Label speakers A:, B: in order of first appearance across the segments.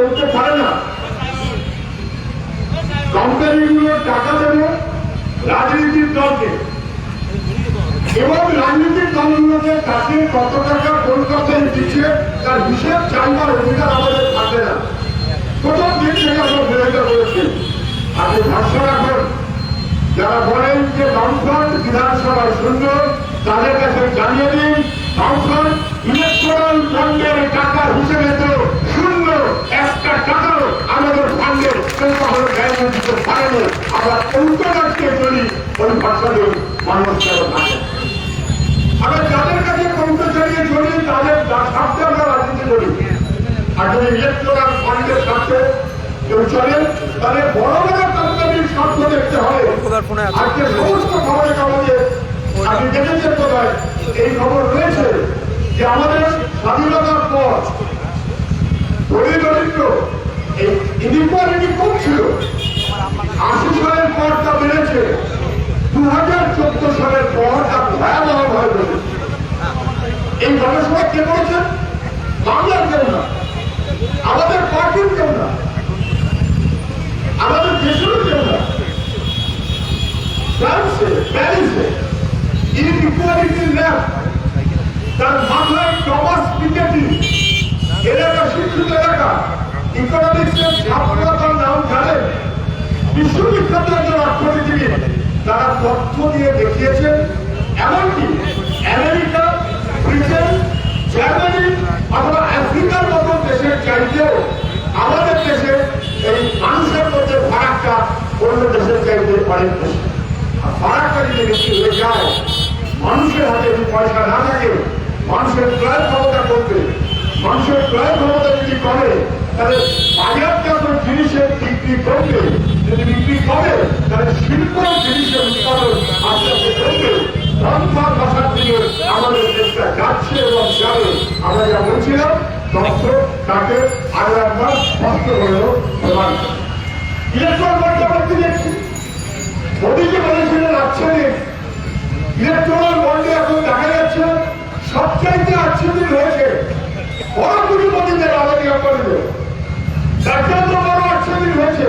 A: করতে পারে না। কোম্পানিগুলো টাকা দেবে রাজনীতির দলকে। এবং রাজনীতির দলগুলোকে কাছে কত টাকা কোন দিচ্ছে তার হিসেব চাইবার অধিকার আমাদের থাকে না। কোথাও দিক থেকে আমরা বিরোধিতা করেছি। আপনি ভাষ্য রাখুন, যারা বলেন যে বামফ্রন্ট বিধানসভায় শূন্য তাদের কাছে জানিয়ে দিন, বামফ্রন্ট ইলেকট্রাল ফান্ডের টাকা হিসেবে তো শূন্য একটা টাকাও আমাদের ফান্ডে কেউ কখনো ব্যয় আমরা রাখতে চলি ওই ভাষণে মানুষ কেন থাকে। আমরা যাদের কাছে কৌটো চালিয়ে চলি তাদের স্বার্থে আমরা রাজনীতি করি। আর যদি ইলেকট্রাল ফান্ডের স্বার্থে কেউ চলে তাহলে বড় বড় কোম্পানির স্বার্থ দেখতে হবে।
B: খোদার
A: আজকে সমস্ত খবরে কাগজে আপনি দেখেছেন কোথায়? এই খবর রয়েছে যে আমাদের স্বাধীনতার পর দরিদ্র এই ইনিকোয়ালিটি কম ছিল। আশি সালের পর বেড়েছে। দু হাজার চোদ্দ সালের পর তা ভয়াবহ হয়ে গেছে এই গবেষণা কে করেছেন? বাংলার কেউ না। আমাদের পার্টির কেউ না। আমাদের দেশেরও কেউ না। ফ্রান্সে, প্যারিসে ইনইকুয়ালিটি ল্যাব তার মাথায় টমাস পিকেটি এলাকা শিক্ষিত এলাকা ইকোনমিক্সের ছাত্রতার নাম জানেন বিশ্ববিখ্যাত একজন অর্থনীতিবিদ তারা তথ্য দিয়ে দেখিয়েছেন, এমনকি আমেরিকা, ব্রিটেন, জার্মানি অথবা আফ্রিকার মতো দেশের চাইতেও আমাদের দেশে এই মানুষের মধ্যে ফারাকটা অন্য দেশের চাইতে অনেক বেশি। আর ফারাকটা যদি বেশি হয়ে যায়, মানুষের হাতে যদি পয়সা না থাকে, মানুষের ক্রয় ক্ষমতা করবে মানুষের ক্রয় ক্ষমতা যদি কমে, তাহলে বাজারজাত জিনিসের বিক্রি করবে যদি বিক্রি করে, তাহলে শিল্প জিনিসের উৎপাদন আস্তে আস্তে করবে রন্ধন ভাষার দিকে আমাদের দেশটা যাচ্ছে এবং যাবে। আমরা যা বলছিলাম তথ্য তাকে আরও একবার স্পষ্ট হলেও প্রমাণ ইলেকট্রন কি দেখছি? মোদীজি বলেছিলেন আচ্ছাদিন ইলেকট্রনাল বন্ডে এখন দেখা যাচ্ছে, সবচাইতে আচ্ছাদিন হয়েছে, বড় পুঁজিপতিদের আলাদা কোম্পানিতে তার জন্য বড় আচ্ছাদিন হয়েছে।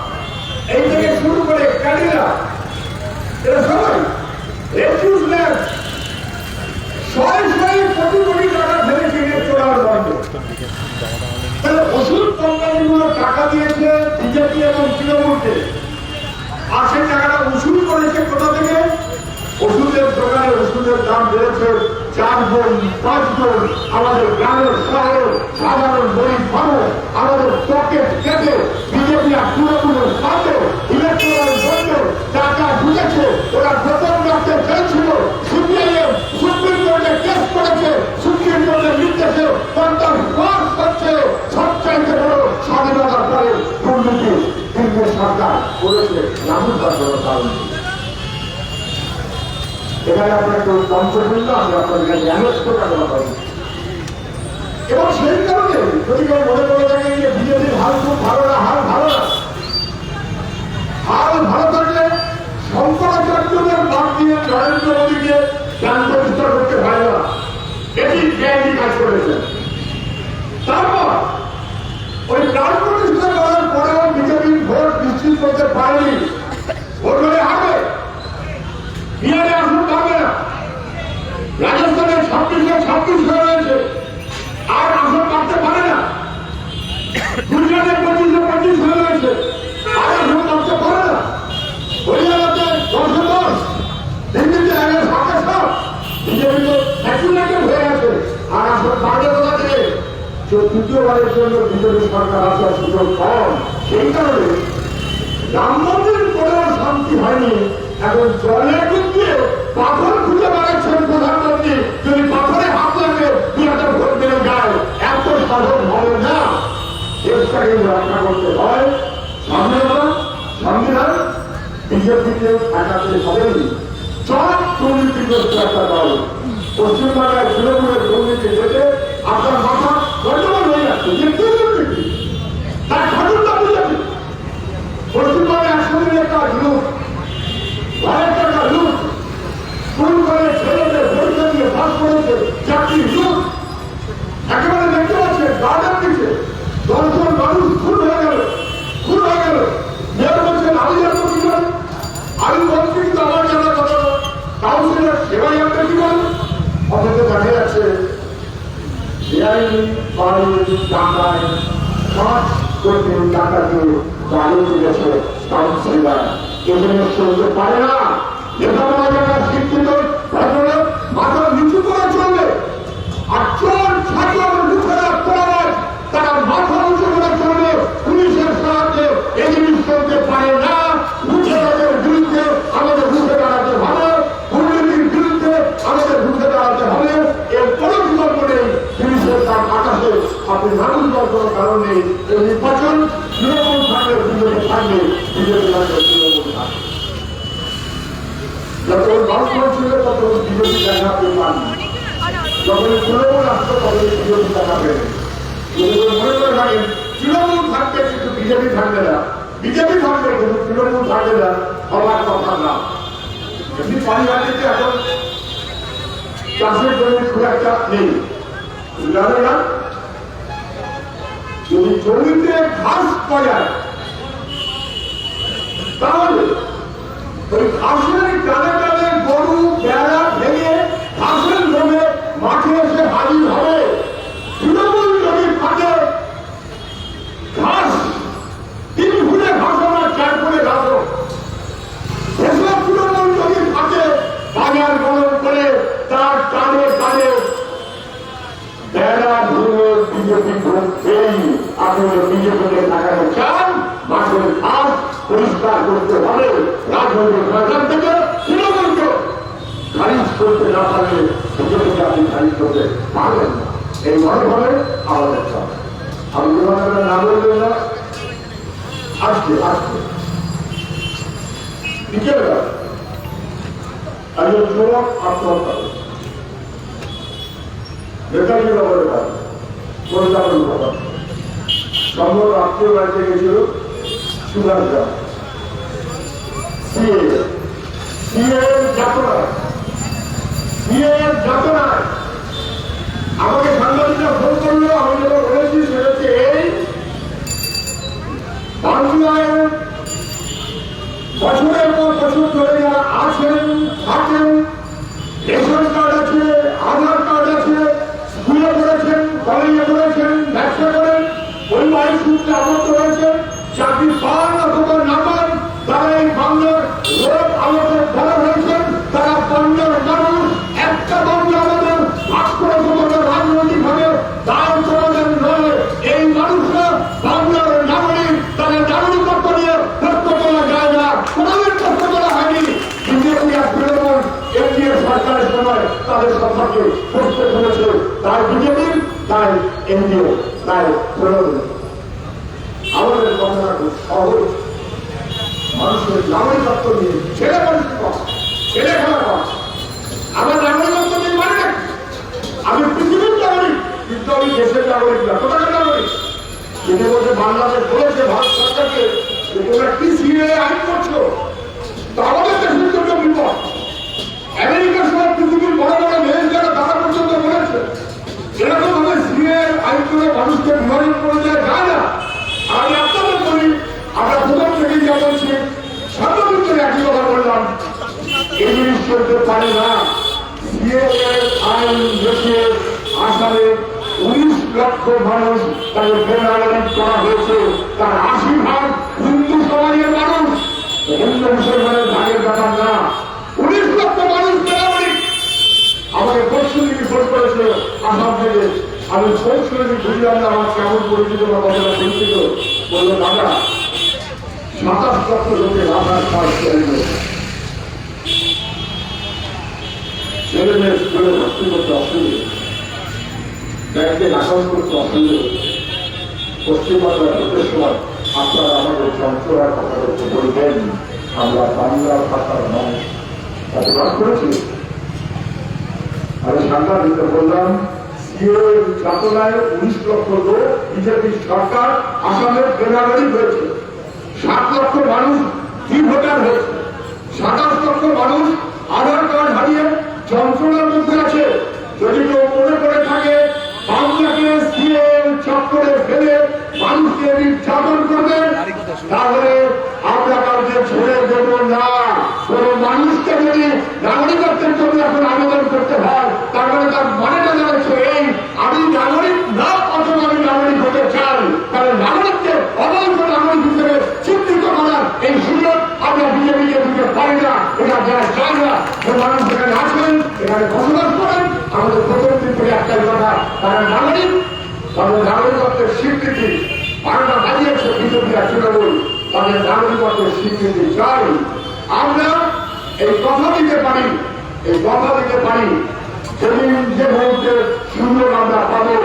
A: এই থেকে শুরু করে ক্যাডিলা এরা সবাই রেফিউজ ল্যাব ছয় ছয় কোটি কোটি টাকা ফেলেছে ইলেকট্রাল বন্ধ তাহলে ওষুধ কোম্পানিগুলো টাকা দিয়েছে বিজেপি এবং তৃণমূলকে। আর সেই টাকাটা উসুল করেছে কোথা থেকে? ওষুধের দোকানে ওষুধের দাম বেড়েছে চার গুণ, পাঁচ গুণ। আমাদের গ্রামের শহরে সাধারণ গরিব মানুষ আমাদের পকেট কেটে আর তৃণমূলের সাথে ইলেকট্রাল বন্ধ টাকা ঢুকেছে ওরা গোপন রাখতে চাইছিল সিপিআইএম সুপ্রিম কোর্টে কেস করেছে, সুপ্রিম কোর্টের নির্দেশে পঞ্চাশ মাস হচ্ছে সবচাইতে বড় স্বাধীনতার পরে দুর্নীতি কেন্দ্রীয় সরকার করেছে রাহুল গান্ধীর কারণ। এখানে আপনার একটু কম করবেন না আমি আপনার কাছে কথা বলি এবং সেই কারণে যদি কেউ মনে করে থাকে যে বিজেপির হাল খুব ভালো না হাল ভালো না হাল ভালো থাকলে শঙ্করাচার্যদের বাদ দিয়ে নরেন্দ্র মোদীকে জ্ঞান প্রতিষ্ঠা করতে পারে না এটি জ্ঞানী কাজ করেছে তারপর ওই প্রাণ প্রতিষ্ঠা করার পরেও বিজেপির ভোট নিশ্চিত করতে পারেনি ভোট হলে হবে বিহারে আসন পাবে না রাজস্থানে ছাব্বিশে ছাব্বিশ হয়ে রয়েছে আর আসন পাতে পারে না গুজরাটে পঁচিশে পঁচিশ হয়ে রয়েছে আর আসন পাতে পারে না হরিয়ানাতে দশে দশ দিল্লিতে আগে সাথে সাত বিজেপি তো স্যাচুরেটেড হয়ে আছে আর আসন পাবে কোথা থেকে তো তৃতীয়বারের জন্য বিজেপি সরকার আসার সুযোগ কম সেই কারণে রাম মন্দির করেও শান্তি হয়নি এখন জলে কিন্তু পাথর খুঁজে বেড়াচ্ছেন প্রধানমন্ত্রী যদি পাথরে হাত লাগে দু একটা ভোট বেড়ে যায় এত সাধন হবে না এর মানুষটাকে রক্ষা করতে হয়, স্বাধীনতা, সংবিধান বিজেপিকে ঠেকাতে একটা দল পশ্চিমবাংলায় তৃণমূলের দুর্নীতি দেখে আপনার মাথা গন্ডগোল হয়ে যাচ্ছে। যে কি দুর্নীতি? তার ঘরের টাকা লুট স্কুল করে ছেলেদের পরীক্ষা দিয়ে পাস করেছে চাকরি লুট একেবারে দেখতে পাচ্ছে গার্ডেন দিচ্ছে দশজন মানুষ খুন হয়ে গেল খুন হয়ে গেল মেয়র বলছেন আমি জানব কি করে আমি বলছি কিন্তু আমার জানার কথা না কাউন্সিলর সেবাই একটা কি বল অথচ দেখা যাচ্ছে বেআইনি বাড়ির টাকায় পাঁচ কোটি বাড়ি পারে না যারা শিক্ষিত ভদ্রলোক মাথা নিচু করে চলবে আর চোর ছাত্র মুখে অপরাধ তারা মাথা উঁচু করে চলবে পুলিশের সাহায্যে এই জিনিস চলতে পারে না মুখের বিরুদ্ধে আমাদের রুখে দাঁড়াতে হবে দুর্নীতির বিরুদ্ধে আমাদের রুখে দাঁড়াতে হবে এর কোনো বিকল্প নেই পুলিশের তার আকাশে কোনো কারণ এই নির্বাচন তৃণমূল থাকবে, বিজেপি তৃণমূল থাকবে। বিজেপি তৃণমূল তৃণমূল থাকবে থাকবে না। কিন্তু তৃণমূল না, হবার কথা না। এমনি পারিবারিকতে এখন চাষের জমি খুব একটা নেই। জানে না? যদি জমিতে ঘাস পাওয়া যায় তাহলে ওই ঘাসের টানে টানে গরু বেড়া ভেঙে ঘাসের জমে মাঠে এসে হাজির হবে তৃণমূল যদি থাকে ঘাস তিন ফুলে ঘাস আমার চার ফুলে ঘাস হোক। এসব তৃণমূল যদি থাকে বাজার গরম করে তার টানে টানে বেড়া ভেঙে বিজেপি ঢুকছেই আপনি বিজেপিকে লাগাতে চান মাঠের ঘাস পরিষ্কার করতে হবে। রাজনৈতিক ময়দান থেকে তৃণমূলকে খারিজ করতে না পারলে বিজেপিকে আপনি খারিজ করতে পারবেন না। এই আমাদের চাপ। আমি বিমানের না বলবেন না। আজকে আজকে বিকেলবেলা একজন যুবক আত্মহত্যা করেছে নেতাজি নগরে কলকাতার উপর সম্ভব আত্মীয় বাড়িতে গেছিল সুগার গ্রাম আমাকে সাংবাদিকরা ফোন করল, আমি যেটা বলেছি সেটা এই বাংলায় বছরের পর বছর যারা আছেন, থাকেন রেশন কার্ড আছে আধার কার্ড আছে স্কুলে পড়েছেন কলেজে পড়েছেন ব্যবসা করেন পরিবারের সূত্রে আবদ্ধ হয়েছেন চাকরি পান অথবা না পান তারা এই বাংলার রোগ আলোকে বড় হয়েছেন তারা বাংলার মানুষ একটা বাংলা আমাদের ভাগ করে তোমাদের রাজনৈতিক ভাবে দাম তোমাদের নয় এই মানুষরা বাংলার নাগরিক তাদের নাগরিকত্ব নিয়ে প্রশ্ন করা যায় না কোনোদিন প্রশ্ন করা হয়নি বিজেপি আর তৃণমূল এনডিএ সরকারের সময় তাদের সম্পর্কে প্রশ্ন করেছে তাই বিজেপি এনডিএ তাই তৃণমূল আমাদের কথাটা সহজ মানুষের মানে কিন্তু কিন্তু বলেছে ভারত সরকারকে যে তোমরা কি সিএ বিপদ। আমেরিকা সহ পৃথিবীর বড় বড় দেশ যারা তারা পর্যন্ত বলেছে, এরকম ভাবে সিএ আইন করে মানুষকে বিভাজন করে দেওয়া যায় না। আমি আপনাদের বলি, আমরা প্রথম থেকে যা বলছি সর্বক্ষেত্রে একই কথা বললাম। এই জিনিস পারে না। উনিশ লক্ষ মানুষ তাদের বেনাগরিক মানুষ। হিন্দু মুসলমানের না। উনিশ লক্ষ মানুষ বেনাগরিক আমাকে পশ্চিম দিকে ফোন করেছিল আসাম থেকে। আমি ফোন শুনেছি বুঝলাম না আমার কেমন পরিচিত বা কতটা পরিচিত বলল, দাদা সাতাশ লক্ষ লোকের আধার কার্ড ছেলে মেয়ে স্কুলে ভর্তি করতে অসুবিধা। ব্যাংকে অ্যাকাউন্ট করতে অসুবিধা। পশ্চিমবাংলার আপনারা আমাদের কথা বলবেন। আমরা বাংলা ভাষার মানুষ। করেছি। আমি সাংবাদিকদের বললাম সিও যাতনায় উনিশ লক্ষ তাহলে কাউকে ছেড়ে দেব না কোন মানুষকে যদি নাগরিকত্বের জন্য এখন আবেদন করতে হয় তার মানে তার মানেটা দাঁড়াচ্ছে এই আমি নাগরিক না অথবা আমি নাগরিক হতে চাই তাহলে নাগরিককে অবৈধ নাগরিক হিসেবে চিহ্নিত করার এই সুযোগ আমরা বিজেপিকে দিতে পারি না এটা যারা চাই না যে মানুষ এখানে আসবেন এখানে বসবাস করেন আমাদের প্রথম দিন থেকে একটাই কথা তারা নাগরিক তাদের নাগরিকত্বের স্বীকৃতি বাংলা দাঁড়িয়েছে বিজেপি আর তৃণমূল তাদের নাগরিকত্বের স্বীকৃতি চাই আমরা এই কথা দিতে পারি, এই কথা দিতে পারি, যেদিন যে মুহূর্তে সুন্দর আমরা পাবো,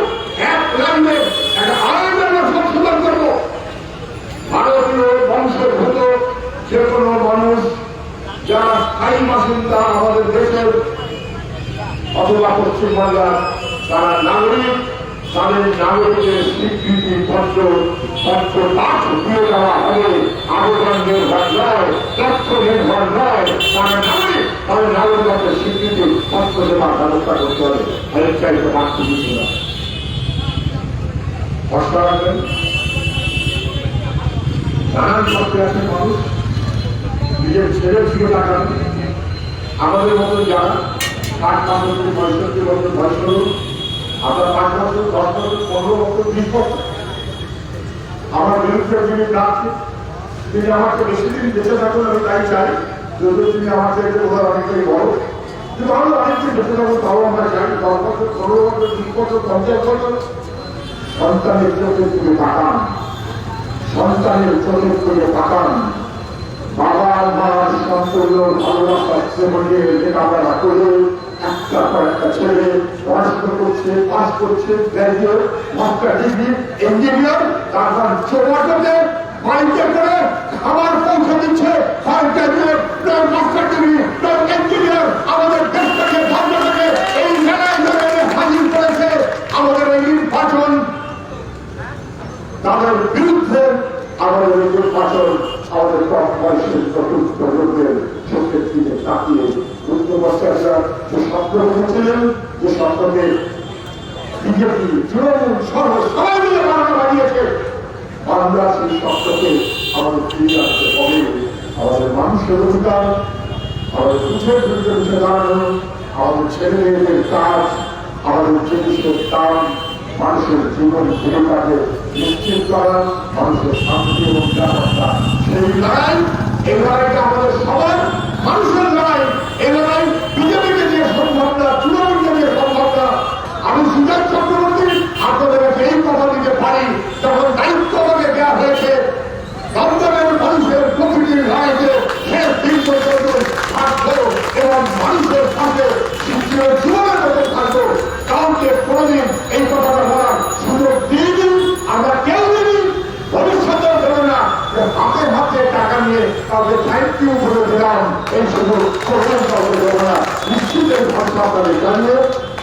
A: এক লাইনে একটা আইন আমরা সংশোধন করব। ভারতীয় বংশোদ্ভূত যে কোনো মানুষ যারা স্থায়ী বাসিন্দা আমাদের দেশের অথবা পশ্চিমবাংলার তারা নাগরিক। তাদের নাগরিকের স্বীকৃতি পত্র পত্র পাঠ দিয়ে দেওয়া হবে আবেদন নির্ভর নয়, তথ্য নির্ভর নয়, তারা নাগরিক তাদের নাগরিকত্বের স্বীকৃতি পত্র দেওয়ার ব্যবস্থা করতে হবে। এর চাইতে বাড়তি কিছু না কষ্ট রাখবেন নানান পত্রে আছে মানুষ। নিজের ছেলে ছিল টাকা আমাদের মতো যারা ষাট পঁয়ষট্টি বছর বয়স আমরা পাঁচ বছর, দশ বছর, পনেরো বছর, বিশ বছর। আমার বিরুদ্ধে যিনি ডাকছে তিনি আমাকে বেশি দিন বেঁচে থাকুন, আমি তাই চাই, যদিও তিনি আমার থেকে বোধ অনেকটাই বড়। কিন্তু আমি অনেকদিন বেঁচে থাকব তাও আমরা চাই, দশ বছর, পনেরো বছর, বিশ বছর, পঞ্চাশ বছর। সন্তানের চোখে তুলে তাকান। সন্তানের চোখে তুলে তাকান। বাবা মার সম্পূর্ণ ভালোবাসা জীবনে লেখাপড়া করে একটা পর একটা ছেলে, পড়াশোনা করছে পাস করছে গ্র্যাজুয়েট মাস্টার ডিগ্রি ইঞ্জিনিয়ার তারপর চৌমাটাতে বাড়িতে করে খাবার পৌঁছে দিচ্ছে। হয় গ্র্যাজুয়েট নয় মাস্টার ডিগ্রি ইঞ্জিনিয়ার আমাদের বিরুদ্ধে আমাদের নির্বাচন আমাদের কম বয়সের চতুর্থ লোকদের চোখের দিকে তাকিয়ে বুদ্ধবাচার্যা যে শব্দ বলেছিলেন যে শব্দকে বিজেপি তৃণমূল সর্ব সবাই মিলে বাংলা বানিয়েছে আমরা সেই শব্দকে আমাদের ফিরিয়ে আসতে হবে। আমাদের মানুষের অধিকার, আমাদের উঠের বিরুদ্ধে উঠে দাঁড়ানো, আমাদের ছেলে মেয়েদের কাজ, আমাদের জিনিসের দাম মানুষের জীবন জীবিকাকে নিশ্চিত করা, মানুষের শান্তি এবং নিরাপত্তা সেই লড়াই এই লড়াইটা আমাদের সবার মানুষের লড়াই এই লড়াই নিয়ে কাউকে থ্যাংক ইউ বলে দিলাম। এই সুযোগ কোনোদিন কাউকে দেবো না নিশ্চিতের ভাষা আপনাদের জানিয়ে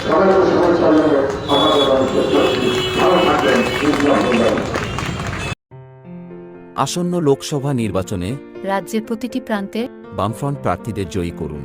A: সবাইকে সবাই চালিয়ে আমাদের ভালো থাকবেন
B: আসন্ন লোকসভা নির্বাচনে
C: রাজ্যের প্রতিটি প্রান্তে
B: বামফ্রন্ট প্রার্থীদের জয়ী করুন।